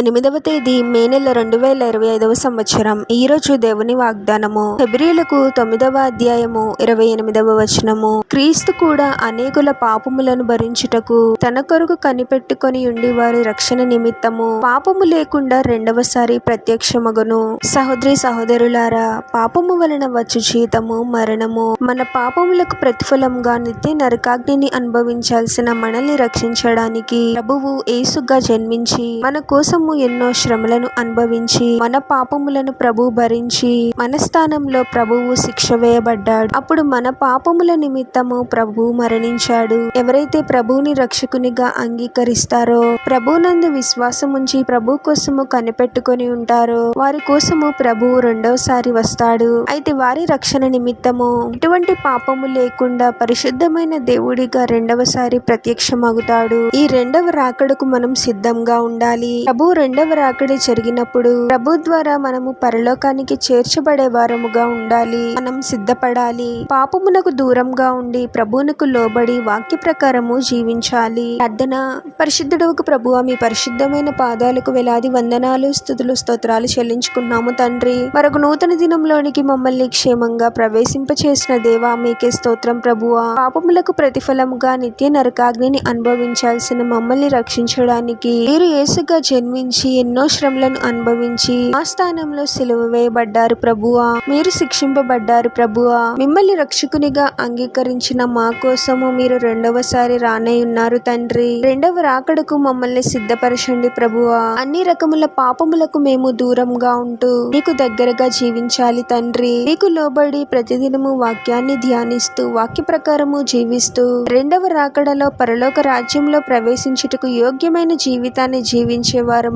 ఎనిమిదవ తేదీ మే నెల రెండు వేల ఇరవై ఐదవ సంవత్సరం. ఈ రోజు దేవుని వాగ్దానము. ఫిబ్రిలకు తొమ్మిదవ అధ్యాయము ఇరవై ఎనిమిదవ వచనము. క్రీస్తు కూడా అనేకుల పాపములను భరించుటకు తన కొరకు కనిపెట్టుకొని ఉండి వారి రక్షణ నిమిత్తము. పాపము లేకుండా రెండవసారి ప్రత్యక్షమగును. సహోదరి సహోదరులారా పాపము వలన వచ్చు జీతము మరణము మన పాపములకు ప్రతిఫలంగా నిత్య నరకాగ్నిని అనుభవించాల్సిన మనల్ని రక్షించడానికి ప్రభువు ఏసుగ్గా జన్మించి మన మనము ఎన్నో శ్రమలను అనుభవించి మన పాపములను ప్రభు భరించి మన స్థానంలో ప్రభువు శిక్ష వేయబడ్డాడు. అప్పుడు మన పాపముల నిమిత్తము ప్రభు మరణించాడు. ఎవరైతే ప్రభువుని రక్షకునిగా అంగీకరిస్తారో ప్రభునందు విశ్వాసం ఉంచి ప్రభు కోసము కనిపెట్టుకొని ఉంటారో వారి కోసము ప్రభు రెండవసారి వస్తాడు. అయితే వారి రక్షణ నిమిత్తము ఎటువంటి పాపము లేకుండా పరిశుద్ధమైన దేవుడిగా రెండవసారి ప్రత్యక్షమగుతాడు. ఈ రెండవ రాకడకు మనం సిద్ధంగా ఉండాలి. ప్రభు రెండవ రాకడి జరిగినప్పుడు ప్రభు ద్వారా మనము పరలోకానికి చేర్చబడే వారముగా ఉండాలి. మనం సిద్ధపడాలి. పాపమునకు దూరంగా ఉండి ప్రభువునకు లోబడి వాక్య ప్రకారము జీవించాలి. ప్రార్థన. పరిశుద్ధుడకు ప్రభు మీ పరిశుద్ధమైన పాదాలకు వేలాది వందనాలు స్థుతులు స్తోత్రాలు చెల్లించుకున్నాము తండ్రి. మరొక నూతన దినంలోనికి మమ్మల్ని క్షేమంగా ప్రవేశింపచేసిన దేవా మీకే స్తోత్రం ప్రభువా. పాపములకు ప్రతిఫలముగా నిత్య నరకాగ్నిని అనుభవించాల్సిన మమ్మల్ని రక్షించడానికి మీరు ఏసుగా జన్మించి ఎన్నో శ్రమలను అనుభవించి ఆ స్థానంలో సిలువ వేయబడ్డారు ప్రభువా. మీరు శిక్షింపబడ్డారు ప్రభువా. మిమ్మల్ని రక్షకునిగా అంగీకరించిన మా కోసము మీరు రెండవసారి రానై ఉన్నారు తండ్రి. రెండవ రాకడకు మమ్మల్ని సిద్ధపరచండి ప్రభువా. అన్ని రకముల పాపములకు మేము దూరంగా ఉంటూ నీకు దగ్గరగా జీవించాలి తండ్రి. నీకు లోబడి ప్రతిదినము వాక్యాన్ని ధ్యానిస్తూ వాక్య ప్రకారము జీవిస్తూ రెండవ రాకడలో పరలోక రాజ్యంలో ప్రవేశించుటకు యోగ్యమైన జీవితాన్ని జీవించే